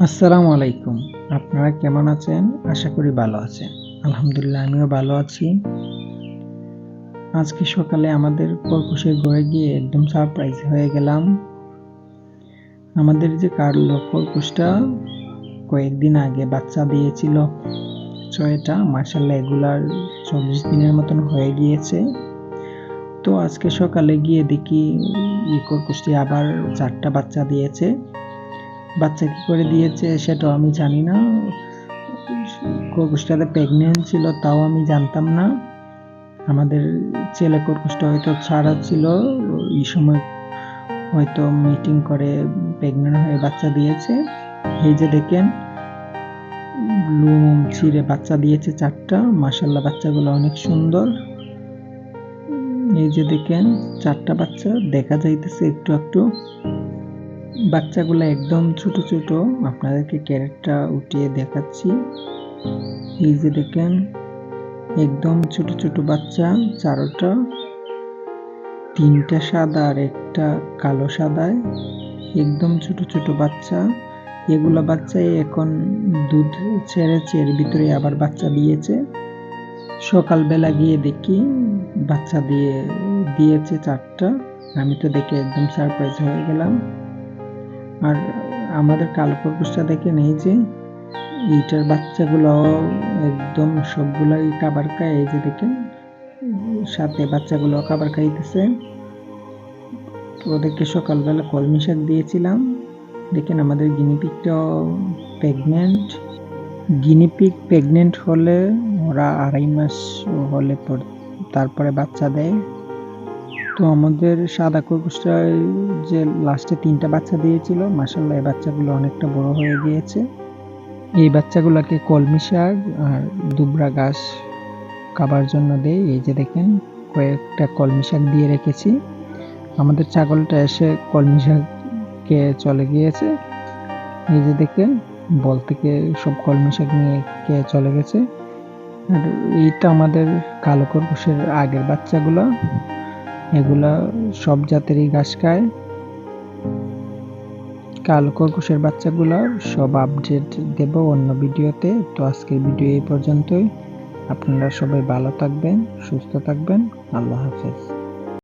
আসসালামু আলাইকুম। আপনারা কেমন আছেন? আশা করি ভালো আছেন। আলহামদুলিল্লাহ, আমিও ভালো আছি। আজকে সকালে আমাদের কর্কশের ঘরে গিয়ে একদম সারপ্রাইজ হয়ে গেলাম। আমাদের যে কার্লো কর্কশটা কয়েকদিন আগে বাচ্চা দিয়েছিল। ছয়টা মার্শাল্লাহ এগুলার চল্লিশ দিনের মতন হয়ে গিয়েছে। তো আজকে সকালে গিয়ে দেখি এই কর্কশটি আবার চারটা বাচ্চা দিয়েছে। বাচ্চা কি করে দিয়েছে, সেটাও আমি জানি না। কর্কশটাতে প্রেগনেন্ট ছিল, তাও আমি জানতাম না। আমাদের ছেলে কর্কশটা হয়তো ছাড়া ছিল, এই সময় হয়তো মিটিং করে প্রেগনেন্ট হয়ে বাচ্চা দিয়েছে। এই যে দেখেন, লুম ছিঁড়ে বাচ্চা দিয়েছে চারটা মাসাল্লাহ বাচ্চাগুলো অনেক সুন্দর। এই যে দেখেন, চারটা বাচ্চা দেখা যাইতেছে একটু একটু। বাচ্চাগুলো একদম ছোট ছোট। আপনাদেরকে ক্যারেটটা উঠিয়ে দেখাচ্ছি। এই যে দেখেন, একদম ছোট ছোট বাচ্চা, চারোটা। তিনটা সাদা আর একটা কালো সাদায়। একদম ছোট ছোট বাচ্চা। এগুলা বাচ্চাই এখন দুধ ছেড়েছে এর ভিতরে আবার বাচ্চা দিয়েছে। সকালবেলা গিয়ে দেখি বাচ্চা দিয়ে, দিয়েছে চারটা। আমি তো দেখে একদম সারপ্রাইজ হয়ে গেলাম। আর আমাদের কালো খরগোশটা দেখে নেই যে এইটার বাচ্চাগুলো একদম সবগুলাই খাবার খায়, এই যে দেখেন, সাথে বাচ্চাগুলো খাবার খাইতেছে। ওদেরকে সকালবেলা কলমি শাক দিয়েছিলাম। দেখেন আমাদের গিনিপিকটাও প্রেগনেন্ট গিনিপিক প্রেগনেন্ট হলে ওরা আড়াই মাস হলে তারপরে বাচ্চা দেয়। তো আমাদের সাদা খরগোশটায় যে লাস্টে তিনটা বাচ্চা দিয়েছিল মাসাল্লাহ এই বাচ্চাগুলো অনেকটা বড় হয়ে গিয়েছে। এই বাচ্চাগুলোকে কলমি শাক আর দুবরা ঘাস খাবার জন্য দেয় এই যে দেখেন, কয়েকটা কলমি শাক দিয়ে রেখেছি। আমাদের ছাগলটা এসে কলমি শাক কে চলে গিয়েছে। এই যে দেখে বল থেকে সব কলমি শাক নিয়ে কে চলে গেছে। আর এইটা আমাদের কালো খরগোশের আগের বাচ্চাগুলো। এগুলা সব জাতেরই ঘাস খায়। কালো খরগোশের বাচ্চাগুলো সব আপডেট দেব অন্য ভিডিওতে। তো আজকের ভিডিও এই পর্যন্তই। আপনারা সবাই ভালো থাকবেন, সুস্থ থাকবেন। আল্লাহ হাফেজ।